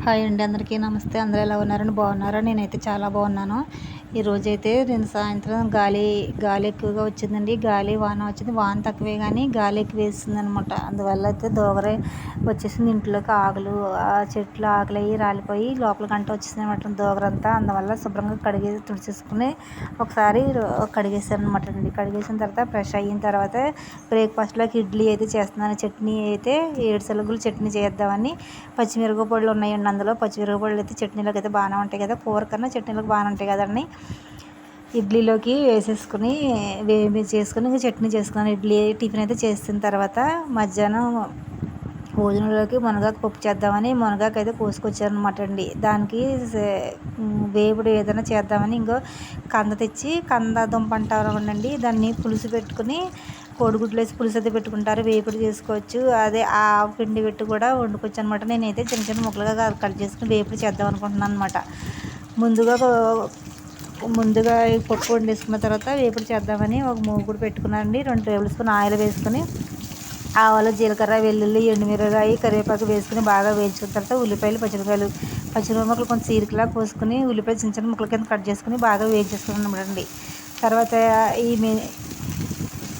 Hi అండి అందరికీ నమస్తే. అందరూ ఎలా ఉన్నారని బాగున్నారా? నేనైతే చాలా బాగున్నాను. ఈరోజైతే నేను సాయంత్రం గాలి గాలి ఎక్కువగా వచ్చిందండి. గాలి వాన వచ్చింది. వాన తక్కువే కానీ గాలి ఎక్కువ వేస్తుంది అనమాట అందువల్ల అయితే దోగరే వచ్చేసింది. ఇంట్లోకి ఆకులు ఆ చెట్లు ఆకులు అయ్యి రాలిపోయి లోపల గంట వచ్చేసింది అనమాట దోగరంతా అందువల్ల శుభ్రంగా కడిగే తుడిచేసుకుని ఒకసారి కడిగేసాను అనమాట అండి. కడిగేసిన తర్వాత ఫ్రెష్ అయిన తర్వాత బ్రేక్ఫాస్ట్లోకి ఇడ్లీ అయితే చేస్తున్నాను. చట్నీ అయితే ఏడు చట్నీ చేద్దామని పచ్చిమిరపకాయలు ఉన్నాయండి అందులో. పచ్చిమిరపకాయలు అయితే చట్నీలోకి అయితే బాగానే ఉంటాయి కదా. కూర కన్నా చట్నీలకు బాగానే ఉంటాయి కదండి. ఇడ్లీలోకి వేసేసుకుని వేవి చేసుకుని ఇంకా చట్నీ చేసుకున్నాను. ఇడ్లీ టిఫిన్ అయితే చేసిన తర్వాత మధ్యాహ్నం భోజనంలోకి మునగాకు పప్పు చేద్దామని మునగాకు అయితే కోసుకొచ్చాను అనమాట అండి. దానికి వేపుడు ఏదైనా చేద్దామని ఇంకో కంద తెచ్చి కంద దుంప అంటారు అండి దాన్ని పులుసు పెట్టుకుని కోడిగుడ్లు వేసి పులుసు అయితే పెట్టుకుంటారు. వేపుడు చేసుకోవచ్చు. అదే ఆ పిండి పెట్టి కూడా వండుకోవచ్చు అనమాట నేనైతే చిన్న చిన్న ముక్కలుగా కట్ చేసుకుని వేపుడు చేద్దాం అనుకుంటున్నాను అనమాట ముందుగా ముందుగా పప్పు వండేసుకున్న తర్వాత వేపుడు చేద్దామని ఒక మూగుడు పెట్టుకున్నానండి రెండు టేబుల్ స్పూన్ ఆయిల్ వేసుకుని ఆవాలు జీలకర్ర వెల్లుల్లి ఎండుమిరగాయ కరివేపాకు వేసుకుని బాగా వేయించుకున్న తర్వాత ఉల్లిపాయలు పచ్చిమిరపాయలు పచ్చిమిరపకాయలు కొంచెం సీరికలా కోసుకుని ఉల్లిపాయలు చిన్న చిన్న ముక్కల కింద కట్ చేసుకుని బాగా వేయించేసుకున్నాం తర్వాత ఈ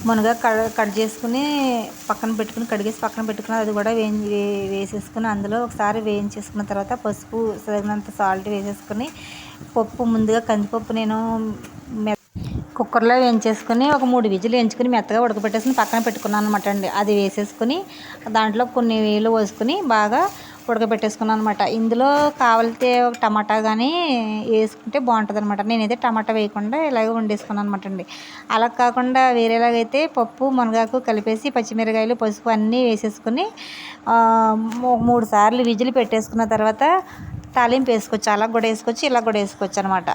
మునగా కట్ చేసుకుని పక్కన పెట్టుకుని కడిగేసి పక్కన పెట్టుకుని అది కూడా వేయి వేసేసుకుని అందులో ఒకసారి వేయించేసుకున్న తర్వాత పసుపు తగినంత సాల్ట్ వేసేసుకుని పప్పు ముందుగా కందిపప్పు నేను కుక్కర్లో వేయించేసుకుని ఒక మూడు విజులు వేయించుకుని మెత్తగా ఉడకబెట్టేసుకుని పక్కన పెట్టుకున్నాను అనమాట అండి. అది వేసేసుకుని దాంట్లో కొన్ని వేలు పోసుకుని బాగా ఉడకబెట్టేసుకున్నాను అనమాట ఇందులో కావాలితే ఒక టమాటా కానీ వేసుకుంటే బాగుంటుంది అనమాట నేనైతే టమాటా వేయకుండా ఇలాగే వండేసుకున్నాను అనమాట అండి. అలా కాకుండా వేరేలాగైతే పప్పు మునగాకు కలిపేసి పచ్చిమిరకాయలు పసుపు అన్నీ వేసేసుకుని మూడు సార్లు విజిల్ పెట్టేసుకున్న తర్వాత తాలింపు వేసుకోవచ్చు. అలా కూడా వేసుకోవచ్చు ఇలా కూడా వేసుకోవచ్చు అనమాట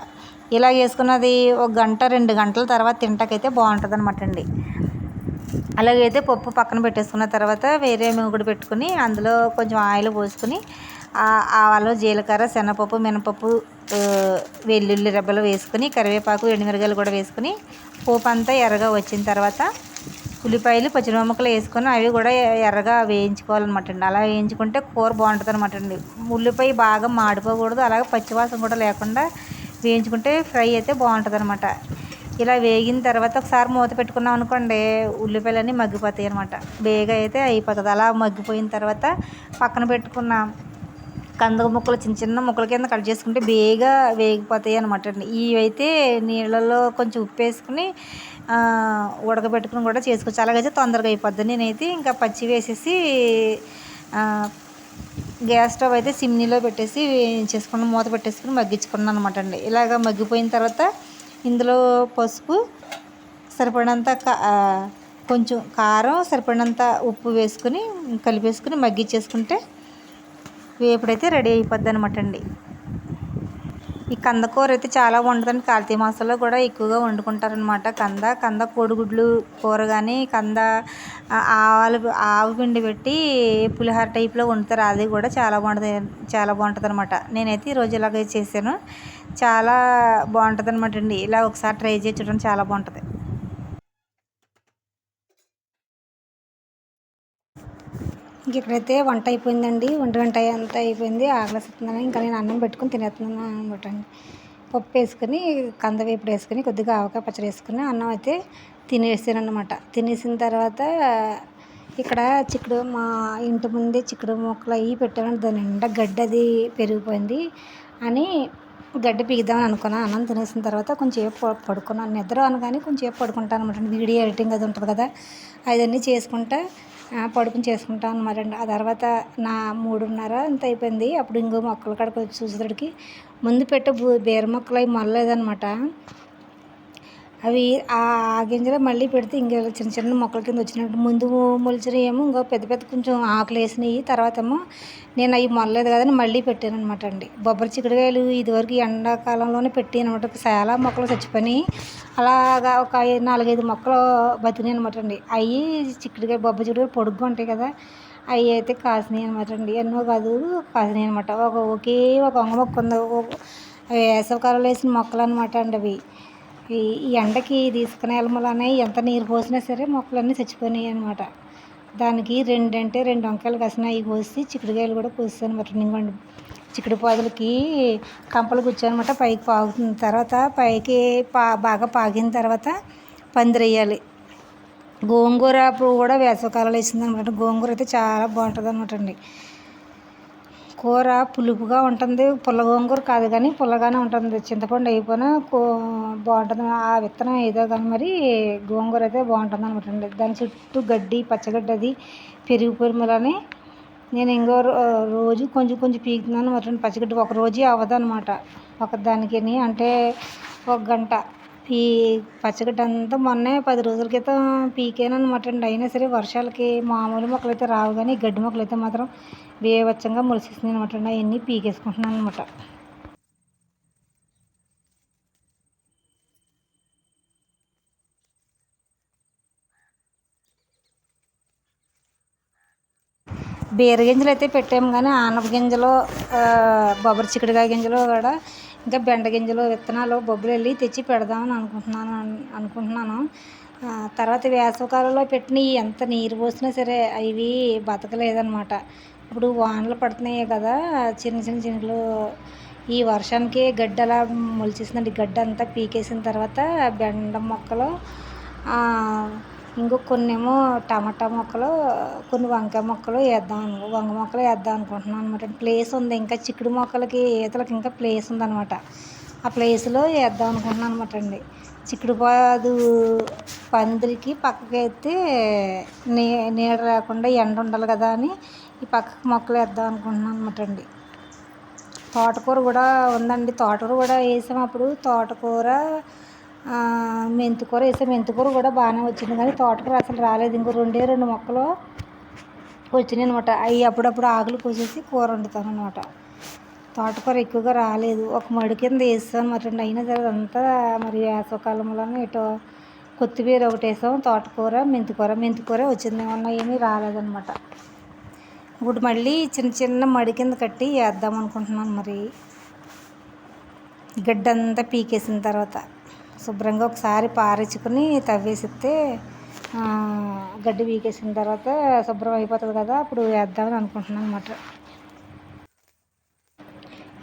ఇలా వేసుకున్నది ఒక గంట రెండు గంటల తర్వాత తింటాకైతే బాగుంటుంది అనమాట అండి. అలాగైతే పప్పు పక్కన పెట్టేసుకున్న తర్వాత వేరే మూగుడు పెట్టుకుని అందులో కొంచెం ఆయిల్ పోసుకుని ఆవాలు జీలకర్ర శనగపప్పు మినపప్పు వెల్లుల్లి రెబ్బలు వేసుకుని కరివేపాకు ఎండుమిరగాయలు కూడా వేసుకుని పోపు అంతా ఎర్రగా వచ్చిన తర్వాత ఉల్లిపాయలు పచ్చిమిరపకాయలు వేసుకొని అవి కూడా ఎర్రగా వేయించుకోవాలన్నమాట అండి అలా వేయించుకుంటే కూర బాగుంటుంది అనమాట అండి ఉల్లిపాయ బాగా మాడిపోకూడదు అలాగే పచ్చివాసన కూడా లేకుండా వేయించుకుంటే ఫ్రై అయితే బాగుంటుంది అనమాట ఇలా వేగిన తర్వాత ఒకసారి మూత పెట్టుకున్నాం అనుకోండి ఉల్లిపాయలన్నీ మగ్గిపోతాయి అనమాట బేగ అయితే అయిపోతుంది. అలా మగ్గిపోయిన తర్వాత పక్కన పెట్టుకున్న కంద ముక్కలు చిన్న చిన్న ముక్కల కింద కట్ చేసుకుంటే బేగా వేగిపోతాయి అనమాట అండి. ఇవైతే నీళ్ళలో కొంచెం ఉప్పు వేసుకుని ఉడకబెట్టుకుని కూడా చేసుకోవచ్చు. అలాగైతే తొందరగా అయిపోద్ది. నేనైతే ఇంకా పచ్చి వేసేసి గ్యాస్ స్టవ్ అయితే సిమ్నీలో పెట్టేసి చేసుకుని మూత పెట్టేసుకుని మగ్గించుకున్నాను అనమాట అండి. ఇలాగ మగ్గిపోయిన తర్వాత ఇందులో పసుపు సరిపడినంత కొంచెం కారం సరిపడినంత ఉప్పు వేసుకుని కలిపేసుకుని మగ్గిచ్చేసుకుంటే వేపుడైతే రెడీ అయిపోద్ది అనమాట అండి. ఈ కందకూర అయితే చాలా వండుతుంది కార్తీక మాసంలో కూడా ఎక్కువగా వండుకుంటారనమాట కంద కంద కోడిగుడ్లు కూర కానీ కంద ఆవాలు ఆవు పిండి పెట్టి పులిహోర టైప్లో వండుతారు. అది కూడా చాలా బాగుంటుంది చాలా బాగుంటుంది అనమాట నేనైతే ఈరోజు ఇలాగే చేశాను. చాలా బాగుంటుంది అనమాట అండి. ఇలా ఒకసారి ట్రై చేసి చూడండి చాలా బాగుంటుంది. ఇక్కడైతే వంట అయిపోయిందండి. వంట గంట అంతా అయిపోయింది. ఆకలిస్తుందని ఇంకా నేను అన్నం పెట్టుకుని తినేస్తున్నాను అనమాట అండి. పప్పు వేసుకొని కంద వేపుడు వేసుకొని కొద్దిగా ఆవకాయ పచ్చడి వేసుకుని అన్నం అయితే తినేసాను అనమాట తినేసిన తర్వాత ఇక్కడ చిక్కుడు మా ఇంటి ముందే చిక్కుడు మొక్కలు అవి పెట్టాను దాని నిండా గడ్డది అది పెరిగిపోయింది అని గడ్డి పీకుదామని అనుకున్నాను అన్నం తినేసిన తర్వాత కొంచెంసేపు పడుకున్నాను నిద్ర అనగానే కొంచెంసేపు పడుకుంటాను అనమాట వీడియో ఎడిటింగ్ అది ఉంటుంది కదా అవన్నీ చేసుకుంటా పడుకుని చేసుకుంటాను అనమాట అండి ఆ తర్వాత నా మూడున్నర అంత అయిపోయింది. అప్పుడు ఇంకో మొక్కల కాడికి వచ్చి చూసేటడికి ముందు పెట్టే బీర మొక్కలు అవి మొలలేదనమాట అవి ఆ గింజలు మళ్ళీ పెడితే ఇంకా చిన్న చిన్న మొక్కల కింద వచ్చినట్టు ముందు మొలిచినవి ఏమో పెద్ద పెద్ద కొంచెం ఆకులు వేసినాయి తర్వాత ఏమో నేను అవి మొలలేదు కదని మళ్ళీ పెట్టాను అనమాట అండి. బొబ్బరి చిక్కుడుకాయలు ఇదివరకు ఎండాకాలంలోనే పెట్టాను అనమాట చాలా మొక్కలు చచ్చిపోయినాయి. అలాగా ఒక నాలుగైదు మొక్కలు బతికినాయి అనమాట అండి. అవి చిక్కుడుకాయ బొబ్బరి చిక్కుడుకాయ పొడుగ్గా ఉంటాయి కదా అవి అయితే కాసినాయి అనమాట అండి. ఎన్నో కాదు కాసినాయి అనమాట ఒక ఒకే ఒక వంగ మొక్క ఉంది. వేసవకాలంలో వేసిన మొక్కలు అనమాట అండి అవి. ఈ ఎండకి తీసుకునే వెళ్ళమలనే ఎంత నీరు పోసినా సరే మొక్కలన్నీ చచ్చిపోయినాయి అనమాట దానికి రెండంటే రెండు వంకాయలు కసిన అవి కోసి చిక్కుడుకాయలు కూడా కోసాను అనమాట చిక్కుడు పాదులకి కంపలు కూర్చోనమాట పైకి పాగుతుంది. తర్వాత పైకి పా బాగా పాగిన తర్వాత పందిరేయాలి. గోంగూర పువ్వు కూడా వేసవకాలంలో వేసింది అనమాట గోంగూర అయితే చాలా బాగుంటుంది అనమాట అండి. కూర పులుపుగా ఉంటుంది. పుల్ల గోంగూర కాదు కానీ పుల్లగానే ఉంటుంది. చింతపండు అయిపోయినా కూ బాగుంటుంది. ఆ విత్తనం ఏదో కానీ మరి గోంగూర అయితే బాగుంటుంది అనమాట అండి. దాని చుట్టూ గడ్డి పచ్చగడ్డి అది పెరిగిపోయిమలని నేను ఇంకో రోజు కొంచెం కొంచెం పీకుతున్నాను అనమాట పచ్చగడ్డి ఒక రోజే అవ్వదు అనమాట ఒక దానికి అంటే ఒక గంట ఈ పచ్చగడ్డి అంతా మొన్నే పది రోజుల క్రితం పీకాను అనమాట అండి. అయినా సరే వర్షాలకి మామూలు మొక్కలు అయితే రావు కానీ గడ్డి మొక్కలు అయితే మాత్రం బీభత్సంగా మొలిసేసింది అనమాట అండి. అవన్నీ పీకేసుకుంటున్నాను అనమాట బీర గింజలు అయితే పెట్టాము కానీ ఆనప గింజలు బొబ్బరి చిక్కుడుకాయ గింజలు కూడా ఇంకా బెండ గింజలు విత్తనాలు బొబ్బులు వెళ్ళి తెచ్చి పెడదామని అనుకుంటున్నాను అనుకుంటున్నాను. తర్వాత వేసవికాలంలో పెట్టిన ఎంత నీరు పోసినా సరే అవి బతకలేదన్నమాట. ఇప్పుడు వానలు పడుతున్నాయి కదా చిన్న చిన్న చినుకులు ఈ వర్షానికి గడ్డి అలా మొలిచేసిందండి. గడ్డ అంతా పీకేసిన తర్వాత బెండ మొక్కలు ఇంకో కొన్ని ఏమో టమాటా మొక్కలు కొన్ని వంకాయ మొక్కలు వేద్దాం అనుకో వంగ మొక్కలు వేద్దాం అనుకుంటున్నాను అనమాట ప్లేస్ ఉంది ఇంకా చిక్కుడు మొక్కలకి ఈతలకి ఇంకా ప్లేస్ ఉందన్నమాట. ఆ ప్లేస్లో వేద్దాం అనుకుంటున్నాను అనమాట అండి. చిక్కుడు పాదు పందిరికి పక్కకి అయితే నీ నీడ రాకుండా ఎండ ఉండాలి కదా అని ఈ పక్కకు మొక్కలు వేద్దాం అనుకుంటున్నాను అనమాట అండి. తోటకూర కూడా ఉందండి. తోటకూర కూడా వేసాము అప్పుడు. తోటకూర మెంతికూర వేసాం మెంతికూర కూడా బాగానే వచ్చింది కానీ తోటకూర అసలు రాలేదు. ఇంకో రెండే రెండు మొక్కలు వచ్చినాయి అనమాట అవి అప్పుడప్పుడు ఆకులు కోసేసి కూర వండుతాను అనమాట తోటకూర ఎక్కువగా రాలేదు. ఒక మడి కింద వేస్తాను మరి అయినా సరే అంతా మరి వేసవకాలంలోనే ఇటో కొత్తిమీర ఒకటి వేసాం తోటకూర మెంతికూర. మెంతికూర వచ్చింది ఏమన్నా ఏమీ రాలేదనమాట ఇప్పుడు మళ్ళీ చిన్న చిన్న మడి కింద కట్టి వేద్దాం అనుకుంటున్నాను మరి. గడ్డంతా పీకేసిన తర్వాత. శుభ్రంగా ఒకసారి పారించుకుని తవ్వేసిస్తే గడ్డి పీకేసిన తర్వాత శుభ్రం అయిపోతుంది కదా అప్పుడు వేద్దామని అనుకుంటున్నాను అనమాట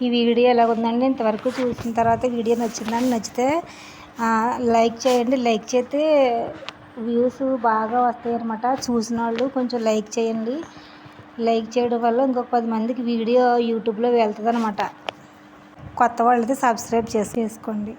ఈ వీడియో ఎలా ఉందండి? ఇంతవరకు చూసిన తర్వాత వీడియో నచ్చిందని నచ్చితే లైక్ చేయండి. లైక్ చేస్తే వ్యూస్ బాగా వస్తాయి అనమాట చూసిన వాళ్ళు కొంచెం లైక్ చేయండి. లైక్ చేయడం వల్ల ఇంకొక పది మందికి వీడియో యూట్యూబ్లో వెళ్తుంది అనమాట కొత్త వాళ్ళైతే సబ్స్క్రైబ్ చేసి చేసుకోండి.